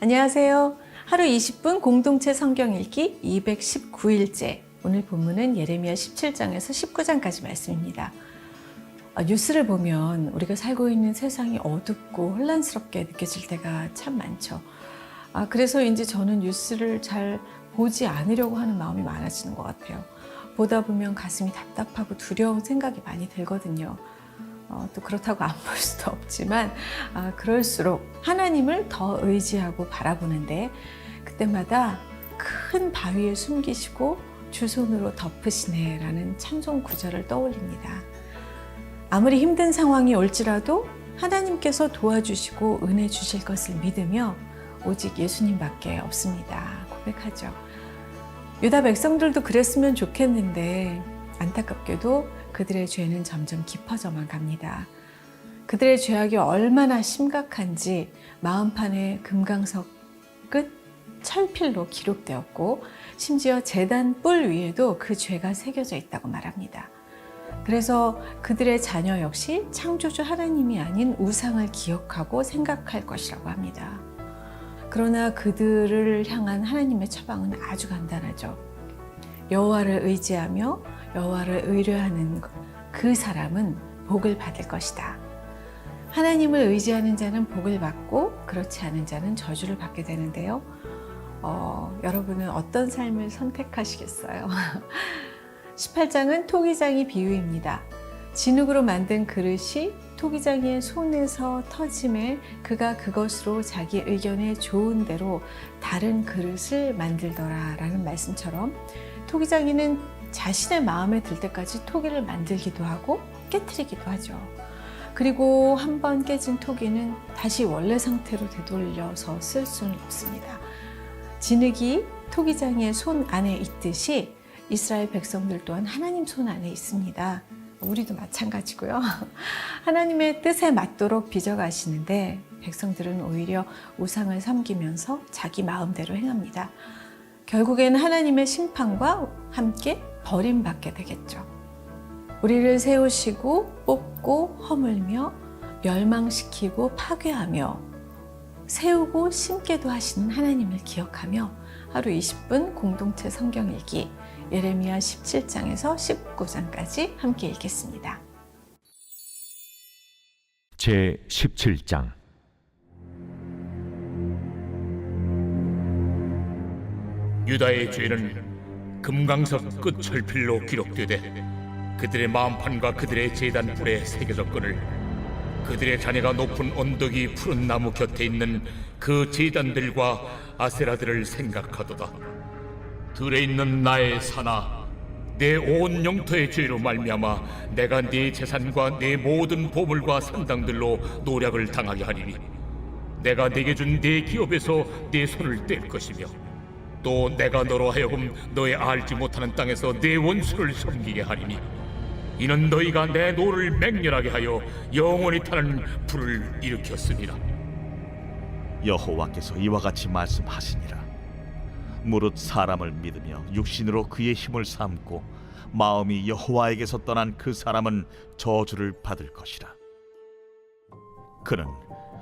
안녕하세요. 하루 20분 공동체 성경 읽기 219일째. 오늘 본문은 예레미야 17장에서 19장까지 말씀입니다. 아, 뉴스를 보면 우리가 살고 있는 세상이 어둡고 혼란스럽게 느껴질 때가 참 많죠. 아, 그래서인지 저는 뉴스를 잘 보지 않으려고 하는 마음이 많아지는 것 같아요. 보다 보면 가슴이 답답하고 두려운 생각이 많이 들거든요. 어, 또 그렇다고 안 볼 수도 없지만 아, 그럴수록 하나님을 더 의지하고 바라보는데 그때마다 큰 바위에 숨기시고 주 손으로 덮으시네라는 찬송 구절을 떠올립니다. 아무리 힘든 상황이 올지라도 하나님께서 도와주시고 은혜 주실 것을 믿으며 오직 예수님밖에 없습니다. 고백하죠. 유다 백성들도 그랬으면 좋겠는데 안타깝게도 그들의 죄는 점점 깊어져만 갑니다. 그들의 죄악이 얼마나 심각한지 마음판에 금강석 끝 철필로 기록되었고 심지어 재단 뿔 위에도 그 죄가 새겨져 있다고 말합니다. 그래서 그들의 자녀 역시 창조주 하나님이 아닌 우상을 기억하고 생각할 것이라고 합니다. 그러나 그들을 향한 하나님의 처방은 아주 간단하죠. 여호와를 의지하며 여호와를 의뢰하는 그 사람은 복을 받을 것이다. 하나님을 의지하는 자는 복을 받고 그렇지 않은 자는 저주를 받게 되는데요. 어, 여러분은 어떤 삶을 선택하시겠어요? 18장은 토기장이 비유입니다. 진흙으로 만든 그릇이 토기장의 손에서 터짐에 그가 그것으로 자기 의견에 좋은 대로 다른 그릇을 만들더라 라는 말씀처럼 토기장이는 자신의 마음에 들 때까지 토기를 만들기도 하고 깨뜨리기도 하죠. 그리고 한 번 깨진 토기는 다시 원래 상태로 되돌려서 쓸 수는 없습니다. 진흙이 토기장의 손 안에 있듯이 이스라엘 백성들 또한 하나님 손 안에 있습니다. 우리도 마찬가지고요. 하나님의 뜻에 맞도록 빚어가시는데 백성들은 오히려 우상을 섬기면서 자기 마음대로 행합니다. 결국에는 하나님의 심판과 함께 버림받게 되겠죠. 우리를 세우시고 뽑고 허물며 멸망시키고 파괴하며 세우고 심게도 하시는 하나님을 기억하며 하루 20분 공동체 성경 읽기 예레미야 17장에서 19장까지 함께 읽겠습니다. 제 17장 유다의 죄는 금강석 끝 철필로 기록되되 그들의 마음판과 그들의 제단 뿔에 새겨졌거늘 그들의 자녀가 높은 언덕이 푸른 나무 곁에 있는 그 제단들과 아세라들을 생각하도다. 들에 있는 나의 사나 내 온 영토의 죄로 말미암아 내가 네 재산과 내 모든 보물과 산당들로 노략을 당하게 하리니 내가 네게 준 네 기업에서 네 손을 뗄 것이며 또 내가 너로 하여금 너의 알지 못하는 땅에서 내 원수를 섬기게 하리니 이는 너희가 내 노를 맹렬하게 하여 영원히 타는 불을 일으켰습니다. 여호와께서 이와 같이 말씀하시니라 무릇 사람을 믿으며 육신으로 그의 힘을 삼고 마음이 여호와에게서 떠난 그 사람은 저주를 받을 것이라 그는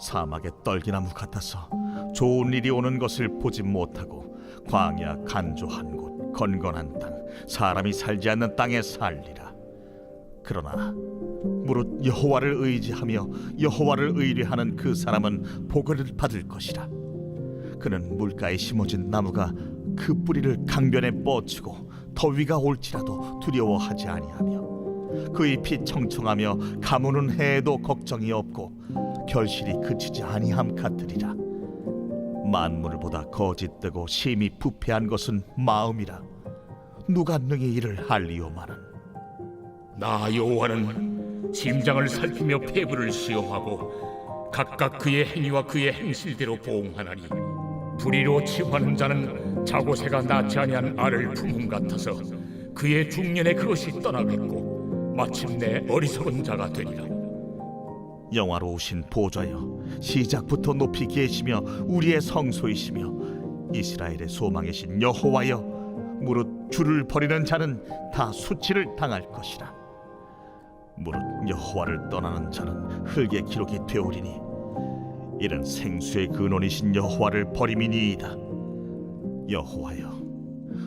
사막의 떨기나무 같아서 좋은 일이 오는 것을 보지 못하고 광야 간조한 곳 건건한 땅 사람이 살지 않는 땅에 살리라 그러나 무릇 여호와를 의지하며 여호와를 의뢰하는 그 사람은 복을 받을 것이라. 그는 물가에 심어진 나무가 그 뿌리를 강변에 뻗치고 더위가 올지라도 두려워하지 아니하며 그 잎이 청청하며 가무는 해에도 걱정이 없고 결실이 그치지 아니함 같으리라. 만물보다 거짓되고 심히 부패한 것은 마음이라. 누가 능히 이를 할리오마는 나 여호와는 심장을 살피며 폐부를 시험하고 각각 그의 행위와 그의 행실대로 보응하나니 불의로 치부하는 자는 자고새가 낳지 아니한 알을 품음 같아서 그의 중년에 그것이 떠나겠고 마침내 어리석은 자가 되리라 영화로우신 보좌여 시작부터 높이 계시며 우리의 성소이시며 이스라엘의 소망이신 여호와여 무릇 주를 버리는 자는 다 수치를 당할 것이라 무릇 여호와를 떠나는 자는 흙의 기록이 되오리니 이는 생수의 근원이신 여호와를 버림이니이다. 여호와여,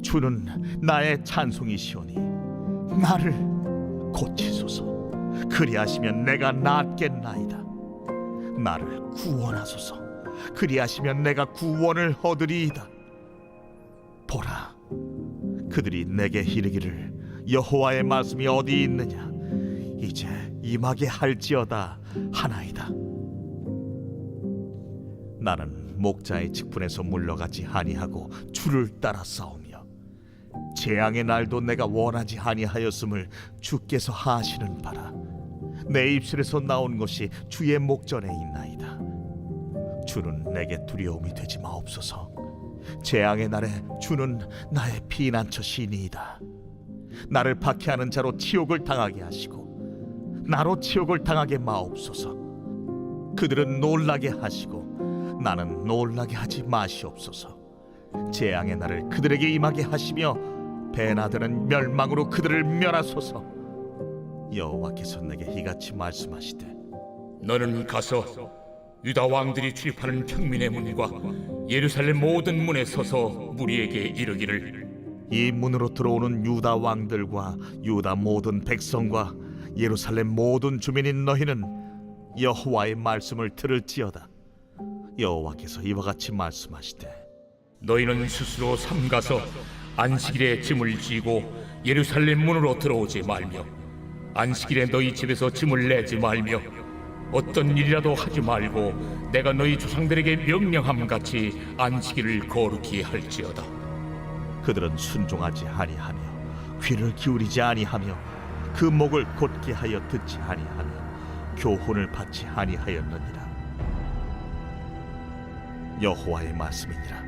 주는 나의 찬송이시오니 나를 고치소서. 그리하시면 내가 낫겠나이다. 나를 구원하소서. 그리하시면 내가 구원을 얻으리이다. 보라, 그들이 내게 이르기를 여호와의 말씀이 어디 있느냐? 이제 임하게 할지어다 하나이다. 나는 목자의 직분에서 물러가지 아니하고 주를 따라 싸우며 재앙의 날도 내가 원하지 아니하였음을 주께서 하시는 바라. 내 입술에서 나온 것이 주의 목전에 있나이다. 주는 내게 두려움이 되지 마옵소서. 재앙의 날에 주는 나의 피난처시니이다. 나를 박해하는 자로 치욕을 당하게 하시고 나로 치욕을 당하게 마옵소서. 그들은 놀라게 하시고 나는 놀라게 하지 마시옵소서. 재앙의 날을 그들에게 임하게 하시며 배나들은 멸망으로 그들을 멸하소서. 여호와께서 내게 이같이 말씀하시되 너는 가서 유다 왕들이 출입하는 평민의 문과 예루살렘 모든 문에 서서 무리에게 이르기를 이 문으로 들어오는 유다 왕들과 유다 모든 백성과 예루살렘 모든 주민인 너희는 여호와의 말씀을 들을지어다. 여호와께서 이와 같이 말씀하시되 너희는 스스로 삼가서 안식일에 짐을 지고 예루살렘 문으로 들어오지 말며 안식일에 너희 집에서 짐을 내지 말며 어떤 일이라도 하지 말고 내가 너희 조상들에게 명령함 같이 안식일을 거룩히 할지어다. 그들은 순종하지 아니하며 귀를 기울이지 아니하며 그 목을 곧게 하여 듣지 아니하며 교훈을 받지 아니하였느니라. 여호와의 말씀이니라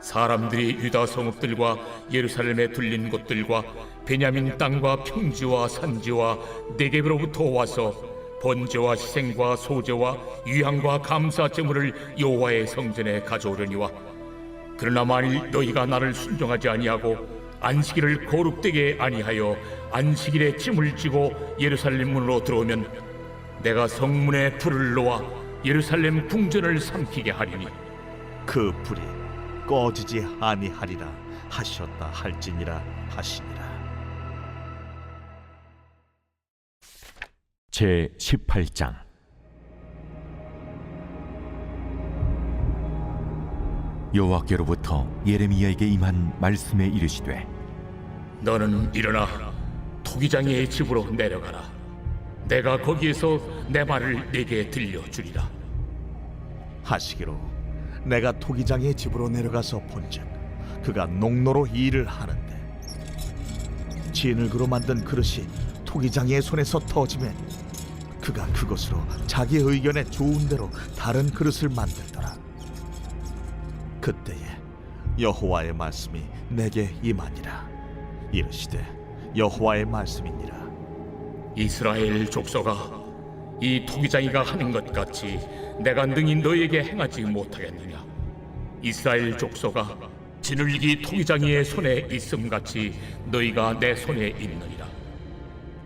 사람들이 유다 성읍들과 예루살렘에 둘린 곳들과 베냐민 땅과 평지와 산지와 네겝으로부터 와서 번제와 희생과 소제와 유향과 감사 제물을 여호와의 성전에 가져오려니와 그러나 만일 너희가 나를 순종하지 아니하고 안식일을 거룩되게 아니하여 안식일에 짐을 지고 예루살렘 문으로 들어오면 내가 성문에 불을 놓아 예루살렘 궁전을 삼키게 하리니. 그 불이 꺼지지 아니하리라 하셨다 할지니라 하시니라 제 18장 여호와께로부터 예레미야에게 임한 말씀에 이르시되 너는 일어나 토기장이의 집으로 내려가라. 내가 거기에서 내 말을 네게 들려주리라. 하시기로 내가 토기장의 집으로 내려가서 본즉 그가 농로로 일을 하는데. 진흙으로 만든 그릇이 토기장의 손에서 터지면 그가 그것으로 자기 의견에 좋은 대로 다른 그릇을 만들더라. 그때에 여호와의 말씀이 내게 임하니라. 이르시되 여호와의 말씀이니라. 이스라엘 족속아, 이 토기장이가 하는 것 같이 내가 능히 너에게 행하지 못하겠느냐? 이스라엘 족속아, 진흙이 토기장이의 손에 있음 같이 너희가 내 손에 있느니라.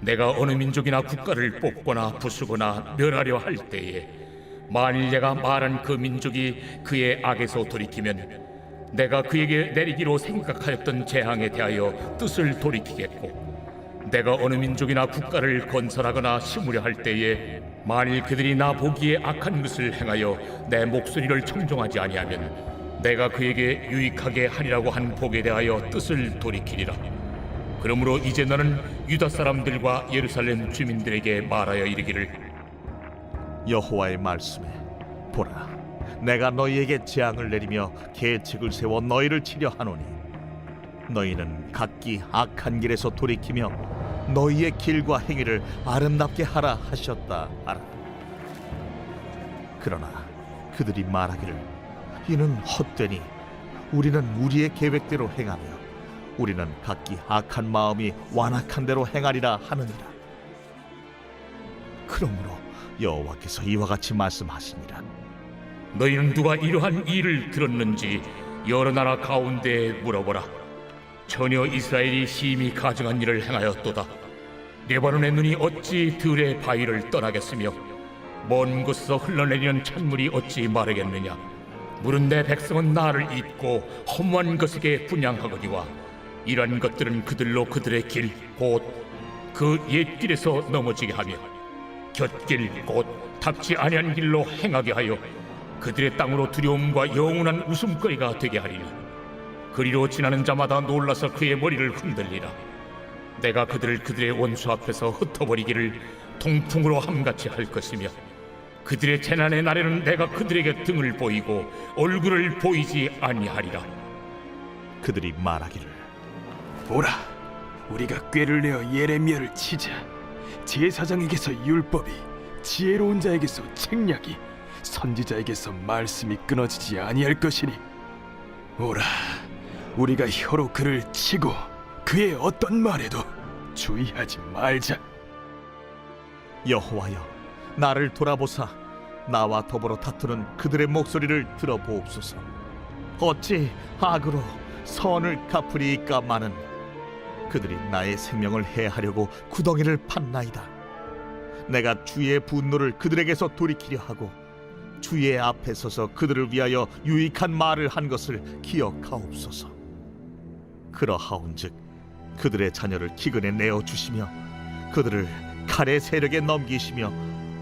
내가 어느 민족이나 국가를 뽑거나 부수거나 멸하려 할 때에 만일 내가 말한 그 민족이 그의 악에서 돌이키면 내가 그에게 내리기로 생각하였던 재앙에 대하여 뜻을 돌이키겠고 내가 어느 민족이나 국가를 건설하거나 심으려 할 때에 만일 그들이 나 보기에 악한 것을 행하여 내 목소리를 청종하지 아니하면 내가 그에게 유익하게 하리라고 한 복에 대하여 뜻을 돌이키리라. 그러므로 이제 너는 유다 사람들과 예루살렘 주민들에게 말하여 이르기를. 여호와의 말씀에 보라 내가 너희에게 재앙을 내리며 계책을 세워 너희를 치려 하노니 너희는 각기 악한 길에서 돌이키며 너희의 길과 행위를 아름답게 하라 하셨다 하라. 그러나 그들이 말하기를 이는 헛되니 우리는 우리의 계획대로 행하며 우리는 각기 악한 마음이 완악한 대로 행하리라 하느니라. 그러므로 여호와께서 이와 같이 말씀하시니라. 너희는 누가 이러한 일을 들었는지 여러 나라 가운데 물어보라. 전혀 이스라엘이 심히 가증한 일을 행하였도다. 레바논의 눈이 어찌 들의 바위를 떠나겠으며 먼 곳에서 흘러내리는 찬물이 어찌 마르겠느냐. 물은 내 백성은 나를 잊고 허무한 것에게 분양하거니와 이러한 것들은 그들로 그들의 길 곧 그 옛길에서 넘어지게 하며 곁길 곧 닥치 아니한 길로 행하게 하여 그들의 땅으로 두려움과 영원한 웃음거리가 되게 하리니 그리로 지나는 자마다 놀라서 그의 머리를 흔들리라. 내가 그들을 그들의 원수 앞에서 흩어버리기를 동풍으로 함같이 할 것이며 그들의 재난의 날에는 내가 그들에게 등을 보이고 얼굴을 보이지 아니하리라 그들이 말하기를 보라, 우리가 꾀를 내어 예레미야를 치자. 제사장에게서 율법이, 지혜로운 자에게서 책략이, 선지자에게서 말씀이 끊어지지 아니할 것이니. 오라, 우리가 혀로 그를 치고 그의 어떤 말에도 주의하지 말자. 여호와여 나를 돌아보사 나와 더불어 다투는 그들의 목소리를 들어보옵소서. 어찌 악으로 선을 갚으리이까마는 그들이 나의 생명을 해하려고 구덩이를 팠나이다. 내가 주의 분노를 그들에게서 돌이키려 하고 주의 앞에 서서 그들을 위하여 유익한 말을 한 것을 기억하옵소서. 그러하온즉 그들의 자녀를 기근에 내어 주시며 그들을 칼의 세력에 넘기시며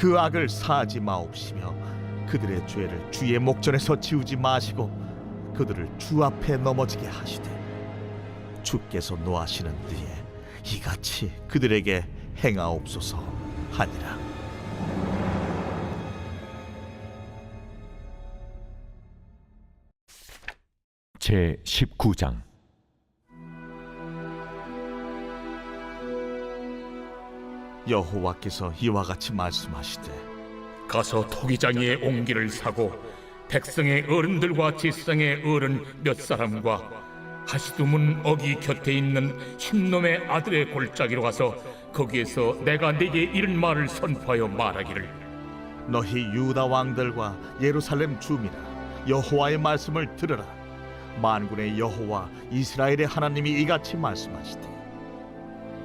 그 악을 사하지 마옵시며 그들의 죄를 주의 목전에서 지우지 마시고 그들을 주 앞에 넘어지게 하시되 주께서 노하시는 뒤에 이같이 그들에게 행하옵소서 하니라. 제 19장 여호와께서 이와 같이 말씀하시되 가서 토기장이의 옹기를 사고 백성의 어른들과 제사장의 어른 몇 사람과 하시두문 어기 곁에 있는 흰놈의 아들의 골짜기로 가서 거기에서 내가 네게 이런 말을 선포하여 말하기를. 너희 유다 왕들과 예루살렘 주민아 여호와의 말씀을 들으라. 만군의 여호와 이스라엘의 하나님이 이같이 말씀하시되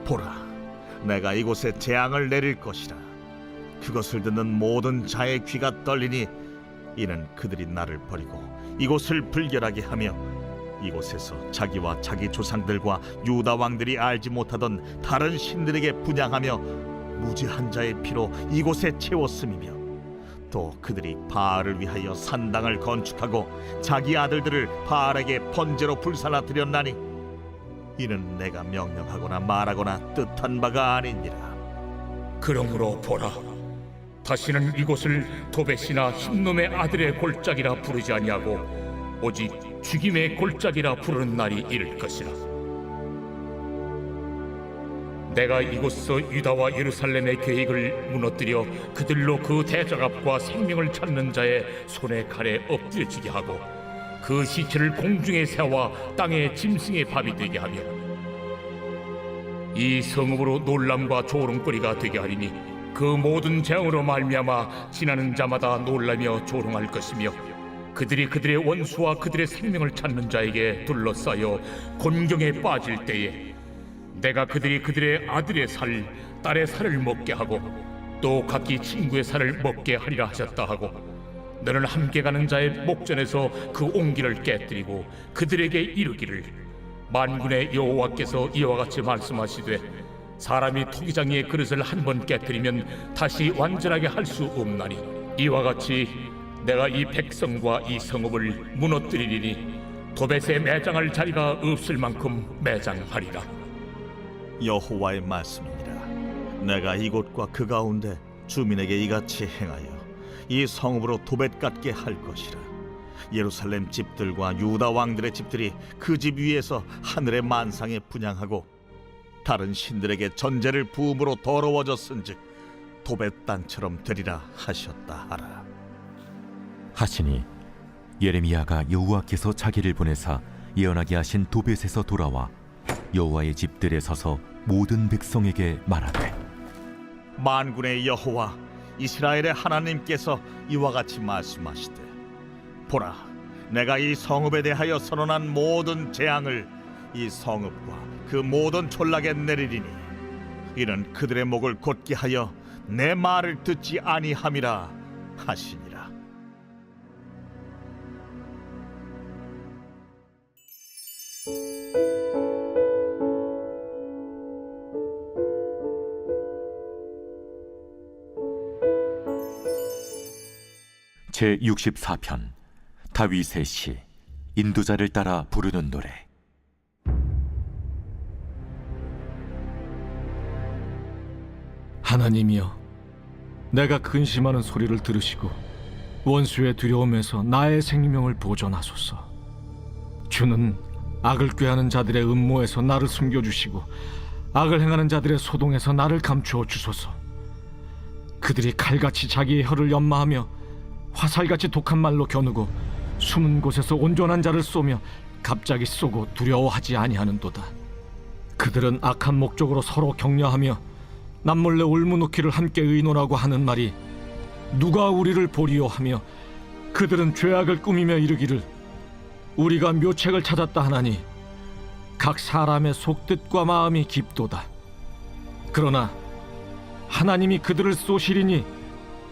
보라 내가 이곳에 재앙을 내릴 것이라. 그것을 듣는 모든 자의 귀가 떨리니 이는 그들이 나를 버리고 이곳을 불결하게 하며 이곳에서 자기와 자기 조상들과 유다 왕들이 알지 못하던 다른 신들에게 분양하며 무지한 자의 피로 이곳에 채웠음이며 또 그들이 바알을 위하여 산당을 건축하고 자기 아들들을 바알에게 번제로 불살라 드렸나니 이는 내가 명령하거나 말하거나 뜻한 바가 아니니라. 그러므로 보라 다시는 이곳을 도벳이나 흰놈의 아들의 골짜기라 부르지 아니하고 오직 죽임의 골짜기라 부르는 날이 이를 것이라. 내가 이곳서 유다와 예루살렘의 계획을 무너뜨려 그들로 그 대적압과 생명을 찾는 자의 손에 칼에 엎드려지게 하고 그 시체를 공중에 세워 땅의 짐승의 밥이 되게 하며 이 성읍으로 놀람과 조롱거리가 되게 하리니 그 모든 재앙으로 말미암아 지나는 자마다 놀라며 조롱할 것이며 그들이 그들의 원수와 그들의 생명을 찾는 자에게 둘러싸여 곤경에 빠질 때에 내가 그들이 그들의 아들의 살, 딸의 살을 먹게 하고 또 각기 친구의 살을 먹게 하리라 하셨다 하고 너는 함께 가는 자의 목전에서 그 옹기를 깨뜨리고 그들에게 이르기를 만군의 여호와께서 이와 같이 말씀하시되 사람이 토기장이의 그릇을 한 번 깨뜨리면 다시 완전하게 할 수 없나니 이와 같이 내가 이 백성과 이 성읍을 무너뜨리리니 도벳에 매장할 자리가 없을 만큼 매장하리라. 여호와의 말씀이니라 내가 이곳과 그 가운데 주민에게 이같이 행하여 이 성읍으로 도벳 같게 할 것이라. 예루살렘 집들과 유다 왕들의 집들이 그 집 위에서 하늘의 만상에 분양하고 다른 신들에게 전제를 부음으로 더러워졌은즉 도벳 땅처럼 되리라 하셨다 하라. 하시니 예레미야가 여호와께서 자기를 보내사 예언하게 하신 도벳에서 돌아와 여호와의 집들에 서서 모든 백성에게 말하되 만군의 여호와 이스라엘의 하나님께서 이와 같이 말씀하시되 보라 내가 이 성읍에 대하여 선언한 모든 재앙을 이 성읍과 그 모든 촌락에 내리리니 이는 그들의 목을 곧게 하여 내 말을 듣지 아니함이라 하시니 제 64편 다윗의 시 인도자를 따라 부르는 노래 하나님이여, 내가 근심하는 소리를 들으시고 원수의 두려움에서 나의 생명을 보존하소서. 주는 악을 꾀하는 자들의 음모에서 나를 숨겨주시고 악을 행하는 자들의 소동에서 나를 감추어 주소서. 그들이 칼같이 자기의 혀를 연마하며 화살같이 독한 말로 겨누고 숨은 곳에서 온전한 자를 쏘며 갑자기 쏘고 두려워하지 아니하는도다. 그들은 악한 목적으로 서로 격려하며 남몰래 울무놓기를 함께 의논하고 하는 말이 누가 우리를 보리요 하며 그들은 죄악을 꾸미며 이르기를 우리가 묘책을 찾았다 하나니 각 사람의 속뜻과 마음이 깊도다 그러나 하나님이 그들을 쏘시리니